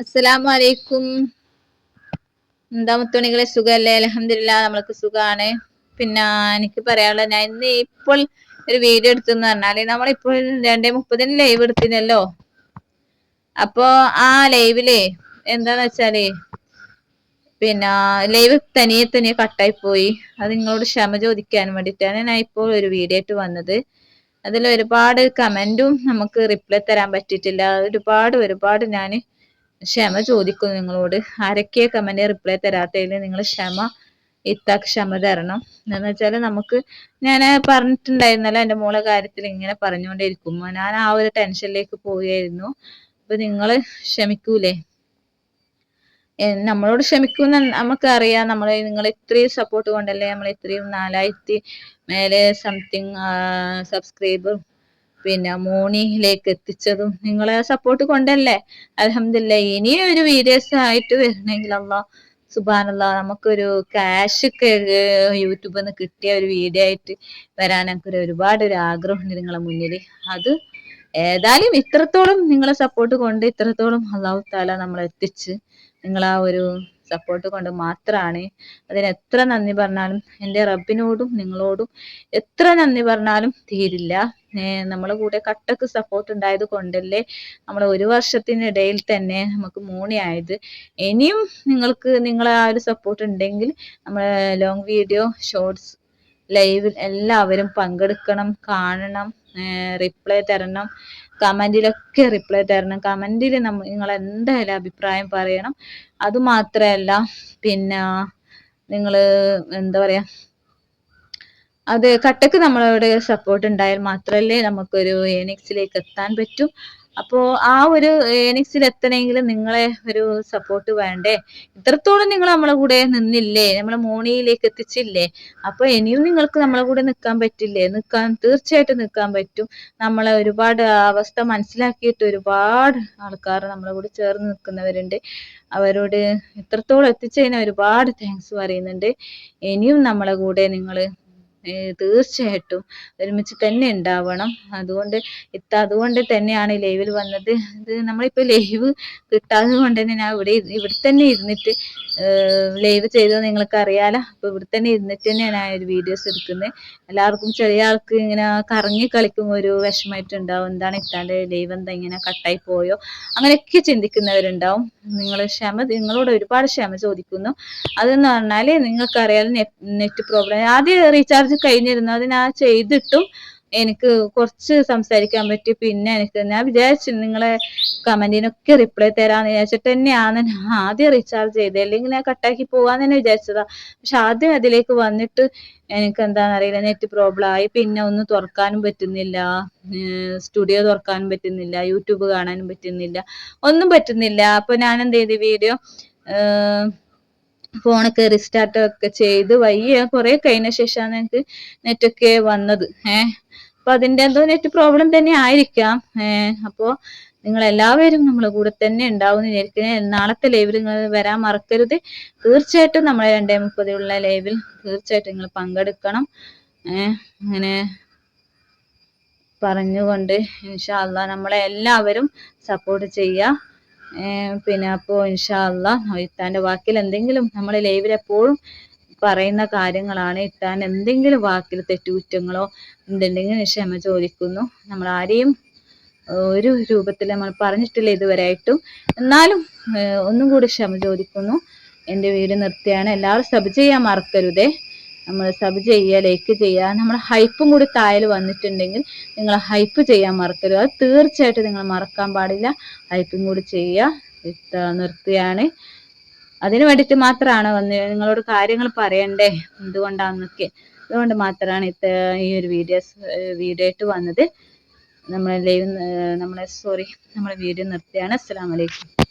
അസ്സലാമു അലൈക്കും എന്താ മുത്തുണികളെ സുഖല്ലേ? അലഹമില്ല നമ്മൾക്ക് സുഖാണ്. പിന്നെ എനിക്ക് പറയാനുള്ളത് ഞാൻ ഇന്ന് ഇപ്പോൾ ഒരു വീഡിയോ എടുത്തെന്ന് പറഞ്ഞാൽ നമ്മളിപ്പോൾ രണ്ടേ മുപ്പതിന് ലൈവ് എടുത്തിനല്ലോ? അപ്പോ ആ ലൈവിൽ എന്താന്ന് വെച്ചാൽ പിന്നെ ലൈവ് തനിയെ തനിയെ കട്ടായി പോയി അത് നിങ്ങളോട് ക്ഷമ ചോദിക്കാൻ വേണ്ടിയിട്ടാണ് ഞാൻ ഇപ്പോൾ ഒരു വീഡിയോ ആയിട്ട് വന്നത്. അതിൽ ഒരുപാട് കമന്റും നമുക്ക് റിപ്ലൈ തരാൻ പറ്റിയിട്ടില്ല. ഒരുപാട് ഒരുപാട് ഞാൻ ക്ഷമ ചോദിക്കുന്നു നിങ്ങളോട്. ആരൊക്കെ കമന്റ് റിപ്ലൈ തരാത്തതിൽ നിങ്ങൾ ക്ഷമ ഇത്ത ക്ഷമ തരണം. എന്ന് വെച്ചാൽ നമുക്ക് ഞാൻ പറഞ്ഞിട്ടുണ്ടായിരുന്നല്ലോ എന്റെ മോളെ കാര്യത്തിൽ ഇങ്ങനെ പറഞ്ഞുകൊണ്ടിരിക്കുമ്പോൾ ഞാൻ ആ ഒരു ടെൻഷനിലേക്ക് പോവുകയായിരുന്നു. അപ്പൊ നിങ്ങൾ ക്ഷമിക്കൂലേ? നമ്മളോട് ക്ഷമിക്കുന്ന നമുക്കറിയാം. നമ്മൾ നിങ്ങൾ ഇത്രയും സപ്പോർട്ട് കൊണ്ടല്ലേ നമ്മൾ ഇത്രയും നാലായിരത്തി മേലെ സംതിങ് സബ്സ്ക്രൈബർ പിന്നെ മോണിയിലേക്ക് എത്തിച്ചതും നിങ്ങളെ സപ്പോർട്ട് കൊണ്ടല്ലേ? അലഹമില്ല ഇനിയും ഒരു വീഡിയോസ് ആയിട്ട് വരണമെങ്കിൽ അല്ലോ സുബാനല്ല നമുക്കൊരു ക്യാഷ് ഒക്കെ യൂട്യൂബിൽ നിന്ന് കിട്ടിയ ഒരു വീഡിയോ ആയിട്ട് വരാൻ എനിക്കൊരു ഒരുപാട് ഒരു ആഗ്രഹമുണ്ട് നിങ്ങളെ മുന്നിൽ. അത് ഏതായാലും ഇത്രത്തോളം നിങ്ങളെ സപ്പോർട്ട് കൊണ്ട് ഇത്രത്തോളം അള്ളാഹു താല നമ്മളെ എത്തിച്ച് ആ ഒരു സപ്പോർട്ട് കൊണ്ട് മാത്രമാണ് അതിന് എത്ര നന്ദി പറഞ്ഞാലും എന്റെ റബ്ബിനോടും നിങ്ങളോടും എത്ര നന്ദി പറഞ്ഞാലും തീരില്ല. നമ്മളെ കൂടെ കട്ടക്ക് സപ്പോർട്ട് ഉണ്ടായത് കൊണ്ടല്ലേ നമ്മൾ ഒരു വർഷത്തിനിടയിൽ തന്നെ നമുക്ക് മൂണിയായത്. ഇനിയും നിങ്ങൾക്ക് നിങ്ങളെ ആ ഒരു സപ്പോർട്ട് ഉണ്ടെങ്കിൽ നമ്മൾ ലോങ് വീഡിയോ ഷോർട്സ് ലൈവിൽ എല്ലാവരും പങ്കെടുക്കണം കാണണം റിപ്ലൈ തരണം കമന്റിലൊക്കെ റിപ്ലൈ തരണം. കമന്റിൽ നമ്മ നിങ്ങൾ എന്തായാലും അഭിപ്രായം പറയണം. അതുമാത്രമല്ല പിന്നെ നിങ്ങൾ എന്താ പറയാ അത് കട്ടക്ക് നമ്മളോട് സപ്പോർട്ട് ഉണ്ടായാൽ മാത്രമല്ലേ നമുക്കൊരു ഏനിക്സിലേക്ക് എത്താൻ പറ്റും. അപ്പോ ആ ഒരു ഏനിക്സിൽ എത്തണമെങ്കിൽ നിങ്ങളെ ഒരു സപ്പോർട്ട് വേണ്ടേ? ഇത്രത്തോളം നിങ്ങൾ നമ്മളെ കൂടെ നിന്നില്ലേ? നമ്മളെ മോണിയിലേക്ക് എത്തിച്ചില്ലേ? അപ്പൊ ഇനിയും നിങ്ങൾക്ക് നമ്മളെ കൂടെ നിൽക്കാൻ പറ്റില്ലേ? നിൽക്കാൻ തീർച്ചയായിട്ടും നിൽക്കാൻ പറ്റും. നമ്മളെ ഒരുപാട് അവസ്ഥ മനസ്സിലാക്കിയിട്ട് ഒരുപാട് ആൾക്കാർ നമ്മളെ കൂടെ ചേർന്ന് നിൽക്കുന്നവരുണ്ട്. അവരോട് ഇത്രത്തോളം എത്തിച്ചതിന് ഒരുപാട് താങ്ക്സ് പറയുന്നുണ്ട്. ഇനിയും നമ്മളെ കൂടെ നിങ്ങൾ തീർച്ചയായിട്ടും ഒരുമിച്ച് തന്നെ ഉണ്ടാവണം. അതുകൊണ്ട് ഇത്ത അതുകൊണ്ട് തന്നെയാണ് ലൈവിൽ വന്നത്. ഇത് നമ്മളിപ്പോൾ ലൈവ് കിട്ടാതെ കൊണ്ട് തന്നെ ഞാൻ ഇവിടെ ഇവിടെ തന്നെ ഇരുന്നിട്ട് ലൈവ് ചെയ്തത് നിങ്ങൾക്ക് അറിയാലോ. അപ്പോൾ ഇവിടെ തന്നെ ഇരുന്നിട്ട് തന്നെയാണ് ഞാൻ ഒരു വീഡിയോസ് എടുക്കുന്നത്. എല്ലാവർക്കും ചെറിയ ആൾക്ക് ഇങ്ങനെ കറങ്ങി കളിക്കും ഒരു വിഷമമായിട്ടുണ്ടാവും. എന്താണ് ഇത്താന്റെ ലൈവ് എന്താ ഇങ്ങനെ കട്ടായി പോയോ? അങ്ങനെയൊക്കെ ചിന്തിക്കുന്നവരുണ്ടാവും. നിങ്ങൾ ക്ഷമ നിങ്ങളോട് ഒരുപാട് ക്ഷമ ചോദിക്കുന്നു. അതെന്ന് പറഞ്ഞാൽ നിങ്ങൾക്കറിയാലോ നെറ്റ് പ്രോബ്ലം ആദ്യം റീചാർജ് കഴിഞ്ഞിരുന്നു. ഞാൻ ചെയ്തിട്ടും എനിക്ക് കുറച്ച് സംസാരിക്കാൻ പറ്റി. പിന്നെ എനിക്ക് ഞാൻ വിചാരിച്ചു നിങ്ങളെ കമന്റിനൊക്കെ റിപ്ലൈ തരാന്ന് വിചാരിച്ചിട്ട് തന്നെയാണ് ഞാൻ ആദ്യം റീചാർജ് ചെയ്തത്. അല്ലെങ്കിൽ ഞാൻ കട്ടാക്കി പോവാന്ന് തന്നെ വിചാരിച്ചതാ. പക്ഷെ ആദ്യം അതിലേക്ക് വന്നിട്ട് എനിക്ക് എന്താണെന്നറിയില്ല നെറ്റ് പ്രോബ്ലം ആയി. പിന്നെ ഒന്നും തുറക്കാനും പറ്റുന്നില്ല. സ്റ്റുഡിയോ തുറക്കാനും പറ്റുന്നില്ല. യൂട്യൂബ് കാണാനും പറ്റുന്നില്ല. ഒന്നും പറ്റുന്നില്ല. അപ്പൊ ഞാൻ എന്ത് ചെയ്ത് വീഡിയോ ഫോണൊക്കെ റീസ്റ്റാർട്ട് ഒക്കെ ചെയ്ത് വയ്യ. കുറെ കഴിഞ്ഞ ശേഷമാണ് എനിക്ക് നെറ്റൊക്കെ വന്നത്. ഏഹ് അപ്പൊ അതിന്റെ എന്തോ നെറ്റ് പ്രോബ്ലം തന്നെ ആയിരിക്കാം. ഏഹ് അപ്പോ നിങ്ങൾ എല്ലാവരും നമ്മളെ കൂടെ തന്നെ ഉണ്ടാവും വിചാരിക്കുന്നത് നാളത്തെ ലൈവിൽ നിങ്ങൾ വരാൻ മറക്കരുത്. തീർച്ചയായിട്ടും നമ്മളെ രണ്ടേ മുപ്പതിലുള്ള ലൈവിൽ തീർച്ചയായിട്ടും നിങ്ങൾ പങ്കെടുക്കണം. അങ്ങനെ പറഞ്ഞുകൊണ്ട് ഇൻഷാല്ല നമ്മളെ എല്ലാവരും സപ്പോർട്ട് ചെയ്യുക. പിന്നെ അപ്പോൾ ഇൻഷാല്ല ഇത്താന്റെ വാക്കിൽ എന്തെങ്കിലും നമ്മൾ ലൈവിൽ എപ്പോഴും പറയുന്ന കാര്യങ്ങളാണ്. ഇത്താൻ എന്തെങ്കിലും വാക്കിൽ തെറ്റുകുറ്റങ്ങളോ എന്തുണ്ടെങ്കിൽ ക്ഷമ ചോദിക്കുന്നു. നമ്മൾ ആരെയും ഒരു രൂപത്തിൽ നമ്മൾ പറഞ്ഞിട്ടില്ല ഇതുവരെയായിട്ടും. എന്നാലും ഒന്നും കൂടി ക്ഷമ ചോദിക്കുന്നു. എന്റെ വീട് നിർത്തിയാണ്. എല്ലാവരും സബ് ചെയ്യാൻ മറക്കരുതേ. നമ്മൾ സബ് ചെയ്യുക ലൈക്ക് ചെയ്യുക നമ്മൾ ഹൈപ്പും കൂടി താഴെ വന്നിട്ടുണ്ടെങ്കിൽ നിങ്ങൾ ഹൈപ്പ് ചെയ്യാൻ മറക്കരുത്. അത് തീർച്ചയായിട്ടും നിങ്ങൾ മറക്കാൻ പാടില്ല. ഹൈപ്പും കൂടി ചെയ്യുക നിർത്തുകയാണ് അതിന് വേണ്ടിയിട്ട് മാത്രമാണ് വന്ന് നിങ്ങളോട് കാര്യങ്ങൾ പറയണ്ടേ? എന്തുകൊണ്ടാണെന്നൊക്കെ അതുകൊണ്ട് മാത്രമാണ് ഇത്ത ഈ ഒരു വീഡിയോസ് വീഡിയോ ആയിട്ട് വന്നത്. നമ്മളെ ലൈവ് നമ്മളെ സോറി നമ്മളെ വീഡിയോ നിർത്തിയാണ്. അസ്സാം വലൈക്കും